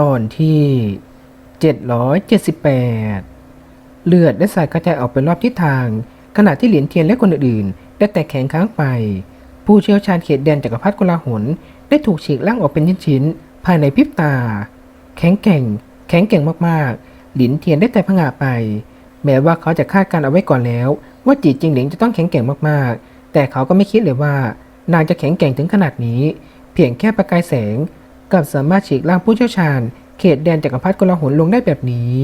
ตอนที่ 778 เลือดได้สาดกระจายออกไปรอบทิศทาง ขณะที่เหรียญเทียนและคนอื่นๆ ได้แตกแข็งค้างไป ผู้เชี่ยวชาญเขตแดนจักรพรรดิกลาหนได้ถูกฉีกล่างออกเป็นชิ้นๆ ภายในพริบตา แข็งแกร่ง แข็งแกร่งมากๆ หลินเทียนได้แต่ผงาไป แม้ว่าเขาจะคาดการเอาไว้ก่อนแล้ว ว่าจีจิงหลิงจะต้องแข็งแกร่งมากๆ แต่เขาก็ไม่คิดเลยว่า นางจะแข็งแกร่งถึงขนาดนี้ เพียงแค่ประกายแสง กับสามารถฉีกล่างผู้เชี่ยวชาญ เขตแดนจักรพรรดิกลาหนลงได้แบบนี้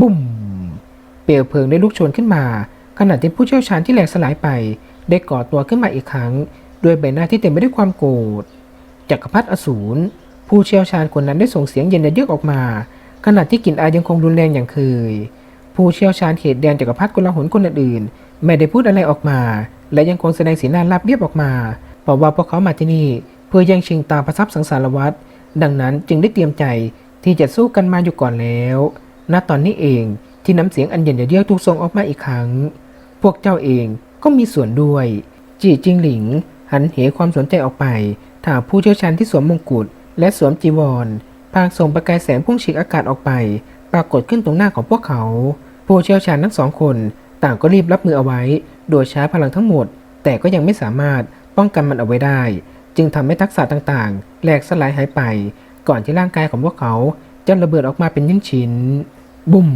บุ้ม เปลวเพลิงได้ลุกโชนขึ้นมา ขณะที่ผู้เชี่ยวชาญที่แหลกสลายไป ได้ก่อตัวขึ้นมาอีกครั้ง ด้วยใบหน้าที่เต็มไปด้วยความโกรธจักรพรรดิอสูรผู้เชี่ยวชาญคนนั้นได้ส่งเสียงเย็นและเยือกออกมา ขณะที่กลิ่นอายยังคงรุนแรงอย่างเคย ผู้เชี่ยวชาญเขตแดนจักรพรรดิกลาหนคนอื่นๆไม่ได้พูดอะไรออกมา และยังคงแสดงสีหน้าราบเรียบออกมาเพราะว่าพวกเขามาที่นี่ พื่อแย่งชิงตาประทับสังสารวัตรดังนั้นจึงได้เตรียมใจที่จะสู้กันมาอยู่ก่อนแล้ว ณ ตอนนี้เองที่น้ำเสียงอันเย็นเยือกถูกส่งออกมาอีกครั้ง พวกเจ้าเองก็มีส่วนด้วย จีจิงหลิง หันเหความสนใจออกไป ถามผู้เชี่ยวชาญที่สวมมงกุฎและสวมจีวร พางส่งประกายแสงพุ่งฉีกอากาศออกไป ปรากฏขึ้นตรงหน้าของพวกเขา ผู้เชี่ยวชาญทั้งสองคน ต่างก็รีบรับมือเอาไว้ โดยใช้พลังทั้งหมด แต่ก็ยังไม่สามารถป้องกันมันเอาไว้ได้ จึงทำให้ทักษะต่างๆแหลกสลายหายไป ก่อนที่ร่างกายของพวกเขาจะระเบิดออกมาเป็นชิ้น บุ้ม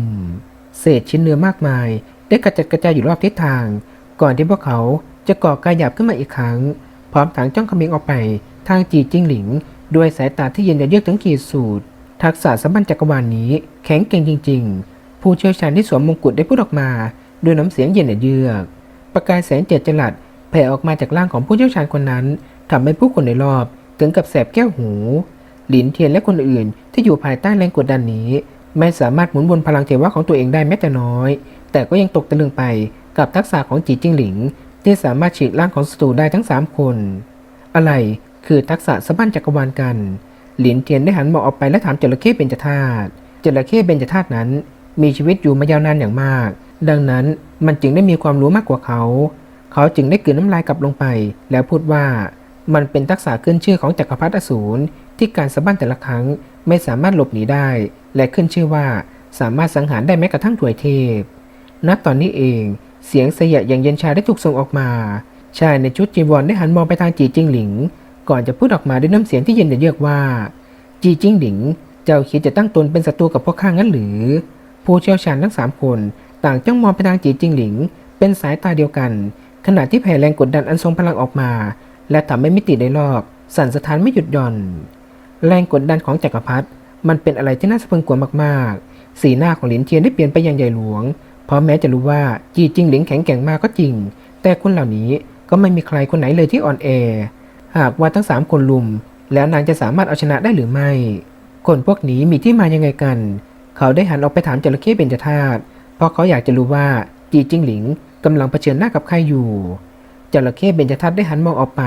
เศษชิ้นเนื้อมากมาย ได้กระจัดกระจายอยู่รอบทิศทาง ก่อนที่พวกเขาจะก่อกายหยาบขึ้นมาอีกครั้ง พร้อมถางจ้องเขมิงออกไป ทางจีจิ้งหลิง ด้วยสายตาที่เย็นยะเยือกถึงขีดสูตรทักษะสมบัติจักรวาลนนี้แข็งเก่งจริง ๆ ผู้เชี่ยวชาญที่สวมมงกุฎได้พูดออกมา ด้วยน้ำเสียงเย็นเยือก ประกายแสงเจิดจรัสแผ่ออกมาจากร่างของผู้เชี่ยวชาญคนนั้น ทำให้ผู้คนในรอบถึงกับแสบแก้วหู หลินเทียนและคนอื่นที่อยู่ภายใต้แรงกดดันนี้ ไม่สามารถหมุนวนพลังเทวะของตัวเองได้แม้แต่น้อย แต่ก็ยังตกตะลึงไปกับทักษะของจีจิ้งหลิง ที่สามารถฉีกร่างของศัตรูได้ทั้ง 3 คน อะไรคือทักษะสะบั้นจักรวาลกัน หลินเทียนได้หันมองออกไปและถามจระเข้เบญจธาตุจระเข้เบญจธาตุนั้น มีชีวิตอยู่มายาวนานอย่างมาก ดังนั้นมันจึงได้มีความรู้มากกว่าเขา เขาจึงได้กลืนน้ำลายกลับลงไป แล้วพูดว่า มันเป็นทักษะขึ้นชื่อของจักรพรรดิอสูรที่การสะบั้นแต่ละครั้งไม่สามารถหลบหนีได้ และขึ้นชื่อว่าสามารถสังหารได้แม้กระทั่งถวยเทพ ณ ตอนนี้เองเสียงเสียอย่างเย็นชาได้ถูกส่งออกมา ชายในชุดจีวรได้หันมองไปทางจีจิงหลิง ก่อนจะพูดออกมาด้วยน้ำเสียงที่เย็นเยือกว่า จีจิงหลิง เจ้าคิดจะตั้งตนเป็นศัตรูกับพวกข้างั้นหรือ ผู้เชี่ยวชาญทั้งสามคนต่างจ้องมองไปทางจีจิงหลิง เป็นสายตาเดียวกัน ขณะที่แผ่แรงกดดันอันทรงพลังออกมา และทำให้มิติได้รอบสั่นสะท้านไม่หยุดหย่อน แรงกดดันของจักรพรรดิมันเป็นอะไรที่น่าสะพรึงกลัวมากๆ สีหน้าของหลินเทียนได้เปลี่ยนไปอย่างใหญ่หลวง เพราะแม้จะรู้ว่าจีจิงหลิงแข็งแกร่งมากก็จริง แต่คนเหล่านี้ก็ไม่มีใครคนไหนเลยที่อ่อนแอ หากว่าทั้งสามคนลุม แล้วนางจะสามารถเอาชนะได้หรือไม่ คนพวกนี้มีที่มายังไงกัน เขาได้หันออกไปถามจระเข้เบญจธาตุเพราะเขาอยากจะรู้ว่าจีจิงหลิงกำลังเผชิญหน้ากับใครอยู่ จระเข้เบญจธาตุได้หันมองออกไป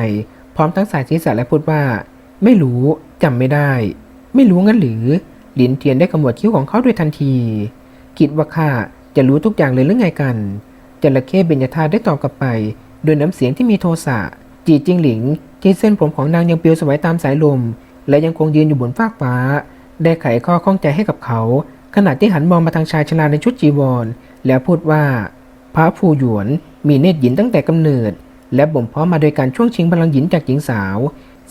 พร้อมทั้งสายศีรษะและพูดว่า ไม่รู้จำไม่ได้ ไม่รู้งั้นหรือหลินเทียนได้ขมวดคิ้วของเขาด้วยทันที คิดว่าข้าจะรู้ทุกอย่างเลยหรือไงกันจระเข้เบญจธาตุได้ตอบกลับไปด้วยน้ำเสียงที่มีโทสะจีจิงหลิงที่เส้นผมของนางยังเปลิวสวยตามสายลม และยังคงยืนอยู่บนฟากฟ้า ได้ไขข้อข้องใจให้กับเขา ขณะที่หันมองมาทางชายชราในชุดจีวร แล้วพูดว่าพระผู้หยวนมีเนตรหยินตั้งแต่กำเนิด และบ่มเพาะมาโดยการช่วงชิงพลังหยินจากหญิงสาว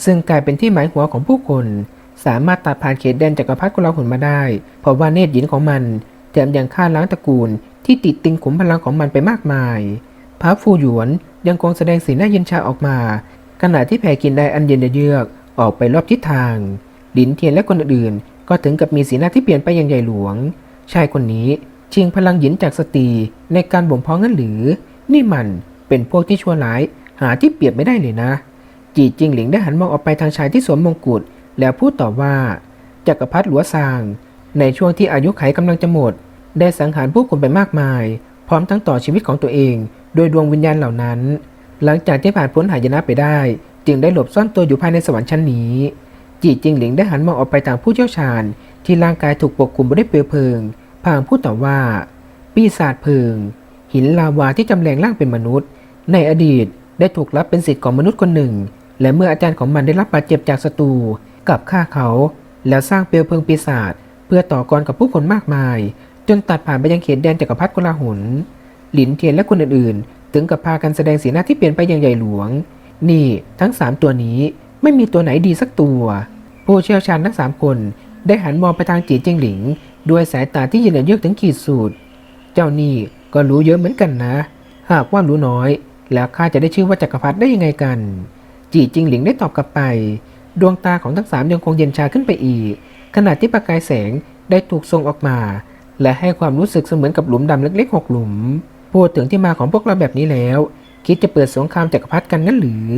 ซึ่งกลายเป็นที่หมายหัวของผู้คน สามารถตัดผ่านเขตแดนจักรพรรดิกุลาหุนมาได้ เพราะว่าเนตรหยินของมันแถมยังฆ่าล้างตระกูล ที่ติดติงขุมพลังของมันไปมากมายพระฟูหยวนยังคงแสดงสีหน้าเย็นชาออกมา ขณะที่แผ่กินได้อันเย็นเยือกออกไปรอบทิศทางลินเทียนและคนอื่นๆก็ถึงกับมีสีหน้าที่เปลี่ยนไปอย่างใหญ่หลวง ชายคนนี้ชิงพลังหยินจากสตรีในการบ่มเพาะงั้นหรือ นี่มันเป็นพวกที่ชั่วร้าย หาที่เปรียบไม่ได้เลยนะ จีจิงหลิงได้หันมองออกไปทางชายที่สวมมงกุฎแล้วพูดต่อว่าจักรพรรดิหลัวซาง ในช่วงที่อายุไขกำลังจะหมด ได้สังหารผู้คนไปมากมาย พร้อมทั้งต่อชีวิตของตัวเอง โดยดวงวิญญาณเหล่านั้น หลังจากที่ผ่านพ้นหายนะไปได้ จึงได้หลบซ่อนตัวอยู่ภายในสวรรค์ชั้นนี้ จีจิงหลิงได้หันมองออกไปทางผู้เชี่ยวชาญ ที่ร่างกายถูกปกคลุมไปด้วยเปลวเพลิงพางพูดต่อว่า ปีศาจเพลิง หินลาวาที่จำแรงร่างเป็นมนุษย์ ในอดีต ได้ถูกรับเป็นสิทธิ์ของมนุษย์คนหนึ่ง และเมื่ออาจารย์ของมันได้รับบาดเจ็บจากศัตรูกับฆ่าเขา แล้วสร้างเปลวเพลิงปีศาจเพื่อต่อกรกับผู้คนมากมาย จนตัดผ่านไปยังเขตแดนจักรพรรดิกลาหุน หลินเทียนและคนอื่นๆ ถึงกับพากันแสดงสีหน้าที่เปลี่ยนไปอย่างใหญ่หลวง นี่ทั้งสามตัวนี้ไม่มีตัวไหนดีสักตัว ผู้เชี่ยวชาญทั้งสามคนได้หันมองไปทางจีเจิงหลิง ด้วยสายตาที่เย็นเยือกถึงขีดสุด เจ้านี่ก็รู้เยอะเหมือนกันนะ หากว่ารู้น้อย แล้วข้าจะได้ชื่อว่าจักรพรรดิได้ยังไงกัน จีจิงหลิงได้ตอบกลับไป ดวงตาของทั้งสามยังคงเย็นชาขึ้นไปอีก ขณะที่ประกายแสงได้ถูกส่งออกมา และให้ความรู้สึกเสมือนกับหลุมดำเล็กๆหกหลุม พูดถึงที่มาของพวกเราแบบนี้แล้ว คิดจะเปิดสงครามจักรพรรดิกันงั้นหรือ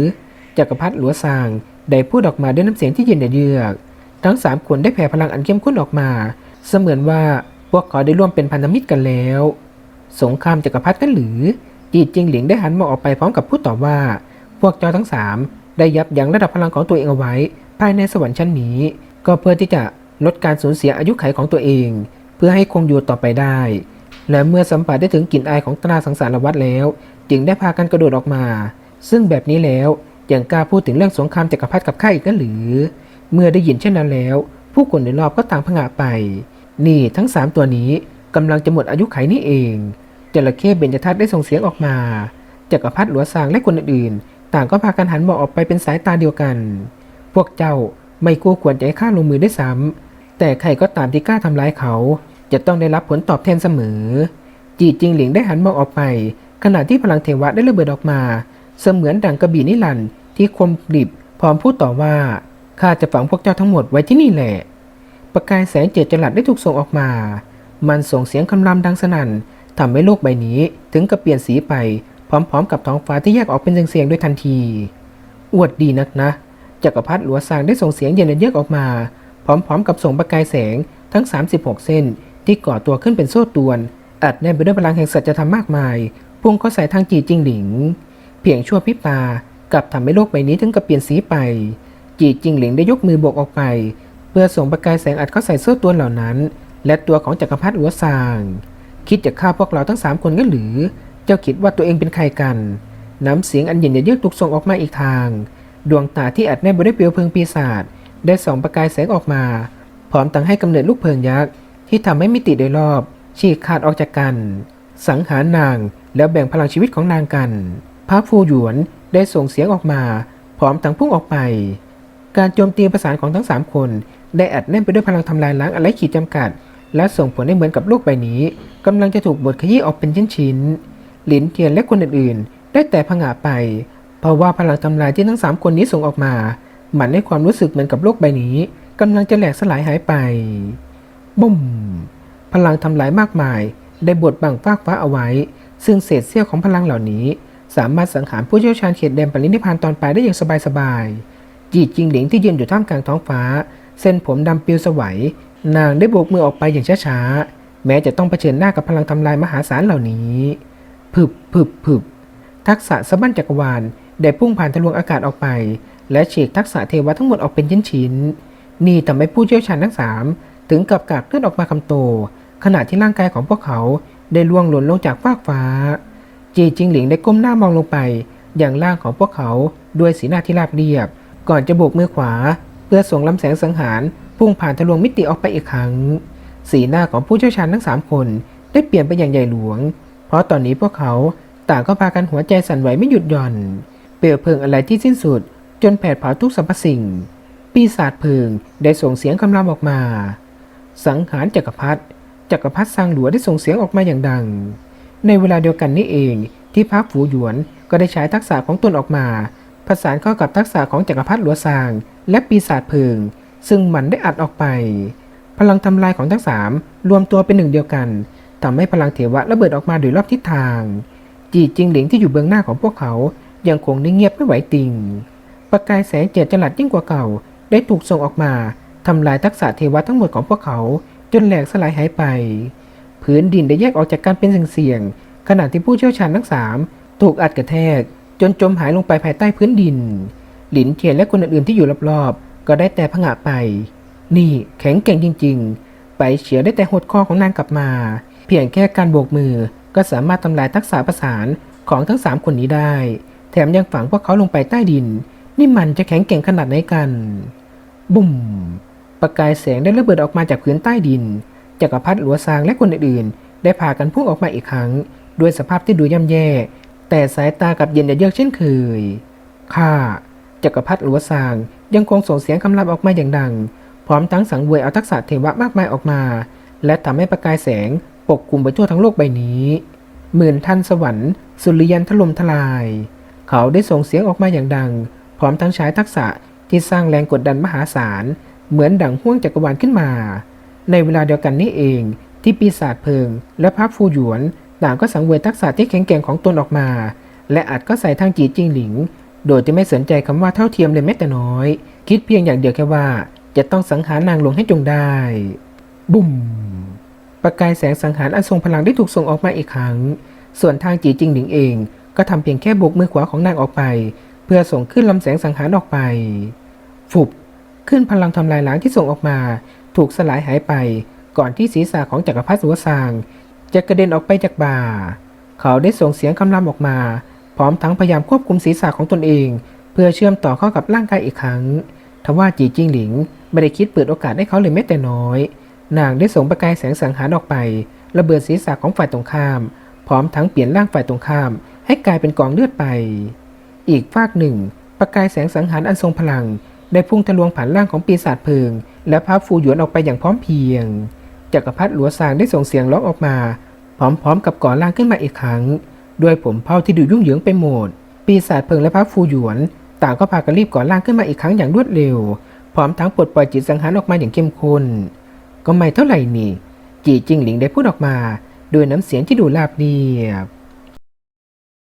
จักรพรรดิหลัวซางได้พูดออกมาด้วยน้ำเสียงที่เย็นเยือก ทั้งสามคนได้แผ่พลังอันเข้มข้นออกมา เสมือนว่าพวกเขาได้ร่วมเป็นพันธมิตรกันแล้ว สงครามจักรพรรดิกันหรือ จีจิงหลิงได้หันมองออกไปพร้อมกับพูดตอบว่า พวกเจ้าทั้งสามได้ยับยั้งระดับพลังของตัวเองเอาไว้ ภายในสวรรค์ชั้นนี้ ก็เพื่อที่จะลดการสูญเสียอายุขัยของตัวเอง เพื่อให้คงอยู่ต่อไปได้ และเมื่อสัมผัสได้ถึงกลิ่นอายของตราสังสารวัตรแล้ว จึงได้พากันกระโดดออกมา ซึ่งแบบนี้แล้วยังกล้าพูดถึงเรื่องสงครามจักรพรรดิกับข้าอีกนั่นหรือ เมื่อได้ยินเช่นนั้นแล้ว ผู้คนในรอบก็ต่างผงะไป นี่ทั้งสามตัวนี้กำลังจะหมดอายุไขนี่เอง จระเข้เบญจทัศน์ได้ส่งเสียงออกมาจักรพรรดิหลัวซางและคนอื่นๆ ต่างก็พากันหันมองออกไปเป็นสายตาเดียวกัน พวกเจ้าไม่กู้ควรจะให้ข้าลงมือได้วยซ้ำแต่ใครก็ตามที่กล้าทำร้ายเขา จะต้องได้รับผลตอบแทนเสมอ จีจิงหลิงได้หันมองออกไป ขณะที่พลังเทวะได้ระเบิดออกมา เสมือนดังกระบี่นิรันที่คมกริบพร้อมพูดต่อว่าข้าจะฝังพวกเจ้าทั้งหมดไว้ที่นี่แหละ ประกายแสงเจิดจรัสได้ถูกส่งออกมา มันส่งเสียงคำรามดังสนั่น ทำให้โลกใบนี้ถึงกับเปลี่ยนสีไปพร้อมๆ กับท้องฟ้าที่แยกออกเป็นเสียงๆด้วยทันที อวดดีนักนะจักรพรรดิหลัวซางได้ส่งเสียงเย็นเยือกออกมา พร้อมๆ กับส่งประกายแสงทั้ง 36 เส้น ที่ก่อตัวขึ้นเป็นโซ่ตวน อัดแน่นไปด้วยพลังแห่งสัจธรรมมากมาย พุ่งเข้าใส่ทางจีจิงหลิง เพียงชั่วพริบตากับทำให้โลกใบนี้ถึงกับเปลี่ยนสีไป จีจิงหลิงได้ยกมือโบกออกไป เพื่อส่งประกายแสงอัดเข้าใส่โซ่ตวนเหล่านั้น และตัวของจักรพรรดิหลัวซาง คิดจะฆ่าพวกเราทั้งสามคนกันหรือ เจ้าคิดว่าตัวเองเป็นใครกัน น้ำเสียงอันเย็นเยือกถูกส่งออกมาอีกทาง ดวงตาที่อัดแน่นไปด้วยเปลวเพลิงปีศาจได้ส่องประกายแสงออกมา พร้อมตั้งให้กำเนิดลูกเพลิงยักษ์ที่ทำให้มิติโดยรอบ ฉีกขาดออกจากกัน สังหารนางแล้วแบ่งพลังชีวิตของนางกันพระฟูหยวนได้ส่งเสียงออกมา พร้อมทั้งพุ่งออกไป การโจมตีประสานของทั้งสามคน ได้อัดแน่นไปด้วยพลังทำลายล้างอะไรขีดจำกัด และส่งผลให้เหมือนกับโลกใบนี้กำลังจะถูกบดขยี้ออกเป็นชิ้นๆหลินเทียนและคนอื่นๆ ได้แต่ผงาไป เพราะว่าพลังทำลายที่ทั้งสามคนนี้ส่งออกมามันให้ความรู้สึกเหมือนกับโลกใบนี้กำลังจะแหลกสลายหายไปบุ้มพลังทำลายมากมาย ได้บดบังฟากฟ้าเอาไว้ ซึ่งเศษเสี้ยวของพลังเหล่านี้ สามารถสังหารผู้เชี่ยวชาญเขตแดนปรินิพานตอนปลายได้อย่างสบายๆจีจิงหลิงที่ยืนอยู่ท่ามกลางท้องฟ้า เส้นผมดำปลิวสวัย นางได้โบกมือออกไปอย่างช้าๆ แม้จะต้องเผชิญหน้ากับพลังทำลายมหาศาลเหล่านี้ผึบผึบผึบทักษะสะบั้นจักรวาลได้พุ่งผ่านทะลวงอากาศออกไป และฉีกทักษะเทวะทั้งหมดออกเป็นชิ้นๆนี่ทำให้ผู้เชี่ยวชาญทั้งสามถึงกับกากเลือดออกมาคำโต ขณะที่ร่างกายของพวกเขาได้ล่วงหล่นลงจากฟากฟ้า จีจิงหลิงได้ก้มหน้ามองลงไป อย่างร่างของพวกเขาด้วยสีหน้าที่ราบเรียบ ก่อนจะโบกมือขวา เพื่อส่งลำแสงสังหาร พุ่งผ่านทะลวงมิติออกไปอีกครั้ง สีหน้าของผู้เชี่ยวชาญทั้งสามคนได้เปลี่ยนไปอย่างใหญ่หลวง เพราะตอนนี้พวกเขาต่างก็พากันหัวใจสั่นไหวไม่หยุดหย่อน เปลวเพลิงอะไรที่สิ้นสุด จนแผดเผาทุกสรรพสิ่ง ปีศาจเพลิงได้ส่งเสียงคำรามออกมา สังหารจักรพรรดิจักรพรรดิสร้างหลัวได้ส่งเสียงออกมาอย่างดัง ในเวลาเดียวกันนี้เองที่พระฝูหยวนก็ได้ใช้ทักษะของตนออกมาผสานเข้ากับทักษะของจักรพรรดิหลัวซาง และปีศาจเพลิง ซึ่งมันได้อัดออกไป พลังทำลายของทั้งสามรวมตัวเป็นหนึ่งเดียวกันทำให้พลังเทวะระเบิดออกมาโดยรอบทิศทาง จีจิงหลิงที่อยู่เบื้องหน้าของพวกเขายังคงนิ่งเงียบไม่ไหวติง ประกายแสงเจิดจรัสยิ่งกว่าเก่า ได้ถูกส่งออกมาทำลายทักษะเทวะทั้งหมดของพวกเขา จนแหลกสลายหายไป พื้นดินได้แยกออกจากการเป็นเสี่ยงๆขณะที่ผู้เชี่ยวชาญทั้งสามถูกอัดกระแทก จนจมหายลงไปภายใต้พื้นดิน หลินเทียนและคนอื่นๆที่อยู่รอบๆ ก็ได้แต่ผงะไป นี่แข็งแกร่งจริง ๆ ไปเฉียวได้แต่หดคอของนางกลับมา เพียงแค่การโบกมือก็สามารถทำลายทักษะประสานของทั้งสามคนนี้ได้ แถมยังฝังพวกเขาลงไปใต้ดิน นี่มันจะแข็งแกร่งขนาดไหนกัน บุ่ม ประกายแสงได้ระเบิดออกมาจากพื้นใต้ดิน จักรพรรดิหลัวซางและคนอื่นๆ ได้พากันพุ่งออกมาอีกครั้ง ด้วยสภาพที่ดูย่ำแย่ แต่สายตากับเย็นเยือกเช่นเคย ข้าจักรพรรดิหลัวซาง ยังคงส่งเสียงคำรามออกมาอย่างดัง พร้อมทั้งสังเวยเอาทักษะเทวะมากมายออกมา และทำให้ประกายแสงปกคลุมไปทั่วทั้งโลกใบนี้หมื่นทันสวรรค์ สุริยันถล่มทลาย เขาได้ส่งเสียงออกมาอย่างดัง พร้อมทั้งใช้ทักษะที่สร้างแรงกดดันมหาศาล เหมือนดั่งห้วงจักรวาลขึ้นมา ในเวลาเดียวกันนี้เอง ที่ปีศาจเพลิง และพระฟูหยวนต่างก็สังเวยทักษะที่แข็งแกร่งของตนออกมา และอาจก็ใส่ทางจีจิงหลิง โดยจะไม่สนใจคำว่าเท่าเทียมเลยแม้แต่น้อย คิดเพียงอย่างเดียวแค่ว่า จะต้องสังหารนางหลวงให้จงได้ บุ้มประกายแสงสังหารอันทรงพลังได้ถูกส่งออกมาอีกครั้ง ส่วนทางจีจิงหลิงเอง ก็ทำเพียงแค่บกมือขวาของนางออกไป เพื่อส่งขึ้นลำแสงสังหารออกไป ฟุบ ขึ้นพลังทำลายล้างที่ส่งออกมา ถูกสลายหายไป ก่อนที่ศีรษะของจักรพรรดิสุวสางจะกระเด็นออกไปจากบ่า เขาได้ส่งเสียงคำรามออกมา พร้อมทั้งพยายามควบคุมศีรษะของตนเอง เพื่อเชื่อมต่อเข้ากับร่างกายอีกครั้ง ทว่าจีจิงหลิงไม่ได้คิดเปิดโอกาสให้เขาเลยแม้แต่น้อย นางได้ส่งประกายแสงสังหารออกไป ระเบิดศีรษะของฝ่ายตรงข้าม พร้อมทั้งเปลี่ยนร่างฝ่ายตรงข้าม ให้กลายเป็นกองเลือดไป อีกฝากหนึ่ง ประกายแสงสังหารอันทรงพลัง ได้พุ่งทะลวงผ่านร่างของปีศาจเพลิง และพระฟูหยวนออกไปอย่างพร้อมเพรียงจักรพรรดิหลัวซางได้ส่งเสียงร้องออกมา พร้อมๆ กับก่อร่างขึ้นมาอีกครั้ง ด้วยผมเผาที่ดูยุ่งเหยิงไปหมด ปีศาจเพิงและพระฟูหยวน ต่างก็พากันรีบก่อร่างขึ้นมาอีกครั้งอย่างรวดเร็ว พร้อมทั้งปลดปล่อยจิตสังหารออกมาอย่างเข้มข้น ก็ไม่เท่าไหร่นี่ จีจิงหลิงได้พูดออกมา ด้วยน้ำเสียงที่ดูราบเรียบ